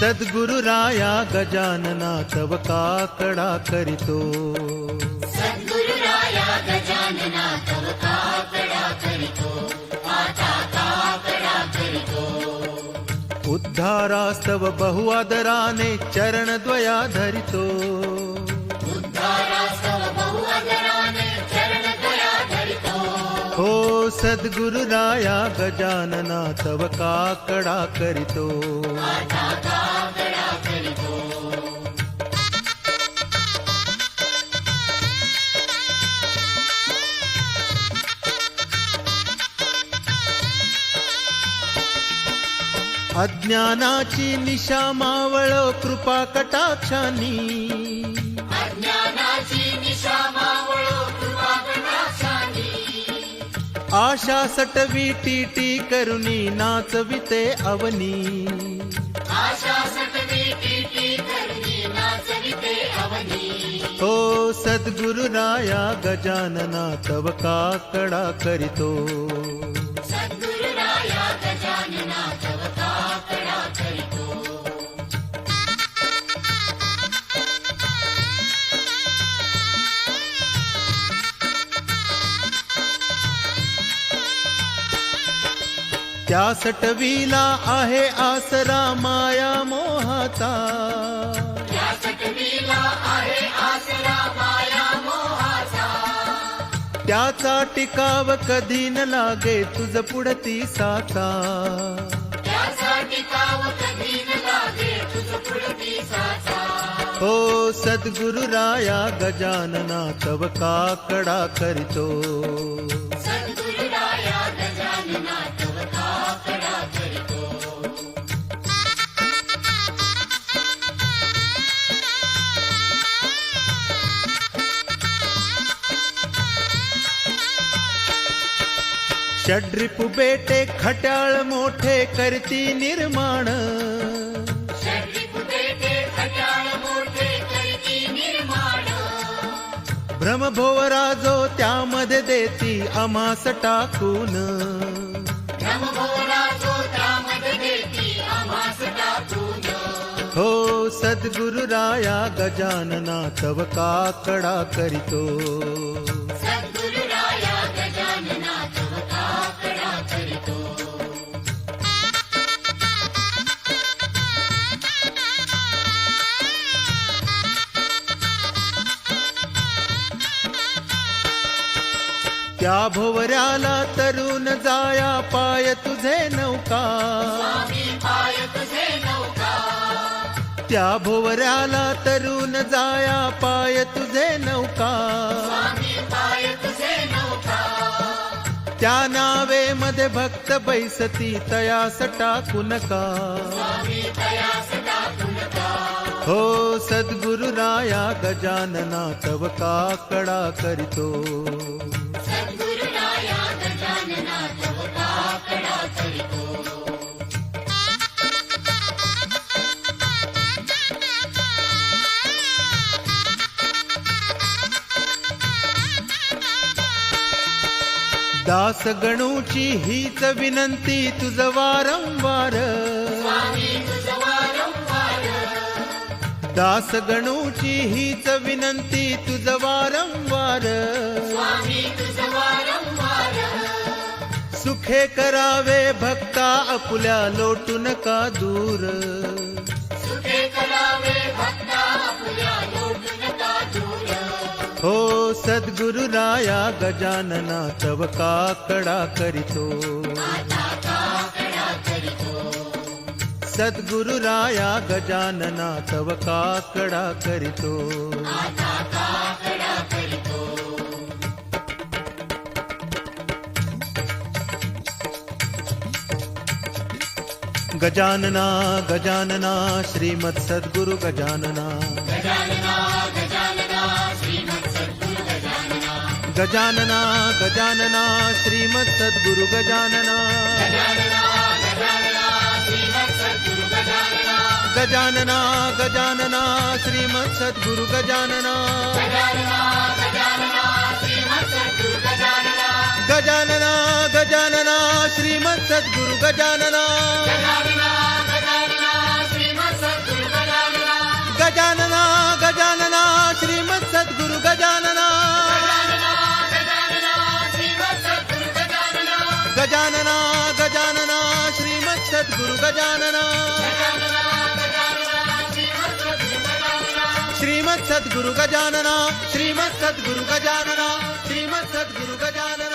सद्गुरु राया गजानना तव काकडा करीतो। सद्गुरुराया गजानना तव काकडा करितो। आता काकडा करितो। उद्धारास्तव बहुआदराने चरणद्वया धरितो। सद्गुरु राया गजानना तव काकडा काकडा करितो. अज्ञानाची निशा मावळ कृपा कटाक्षानी. अज्ञानाची निशा आशा सटवी टीटी करुणी नाचविते अवनी. आशा सटवी टीटी करणी नाचविते अवनी. हो सद्गुरु राया गजानना तव काकडा करीतो. त्या सटवीला आहे आसरा माया मोहाचा. या सटवीला आहे आसरा माया मोहाचा. त्याचा टिकाव कधी न लागे तुझ पुढती साचा. त्याचा टिकाव कधी न लागे तुझ पुढती साचा. हो सद्गुरु राया गजानना तव काकडा करीतो. षड्रिपू बेटे खट्याळ मोठे करती निर्माण. भ्रमभोवरा जो त्यामध्ये देती अमास टाकून. हो सद्गुरु राया गजानना तव काकडा करीतो. त्या भोवऱ्याला तरुण जाया पाय तुझे नौका. स्वामी पाय तुझे नौका. त्या भोवऱ्याला तरुण जाया पाय तुझे नौका. स्वामी पाय तुझे नौका. त्या नावे मध्ये भक्त बैसती तयास टाकू नका हो सद्गुरु राया गजानना तव काकडा करीतो? सद्गुरुराया गजानना तव काकडा करितो? दास गणूची हीच विनंती तुझ वारंवार दास गणूची हीच विनंती तुझ वारंवार. सुखे करावे भक्ता आपुल्या लोटू नका दूर. सुखे करावे भक्ता आपल्या लोटू नका दूर. हो सद्गुरु राया गजानना तव काकडा करितो सद्गुरु राया गजानना तव काकडा काकडा करितो. गजानना गजानना श्रीमत् सद्गुरु गजानना. गजानना गजानना श्रीमत् सद्गुरु गजानना. गजानना गजानना श्रीमत् सद्गुरु गजानना। गजानना गजानना श्रीमत् सद्गुरु गजानना। सद्गुरु गजानना श्रीमत सद्गुरु गजानना श्रीमत सद्गुरु गजानना श्रीमत सद्गुरु गजानना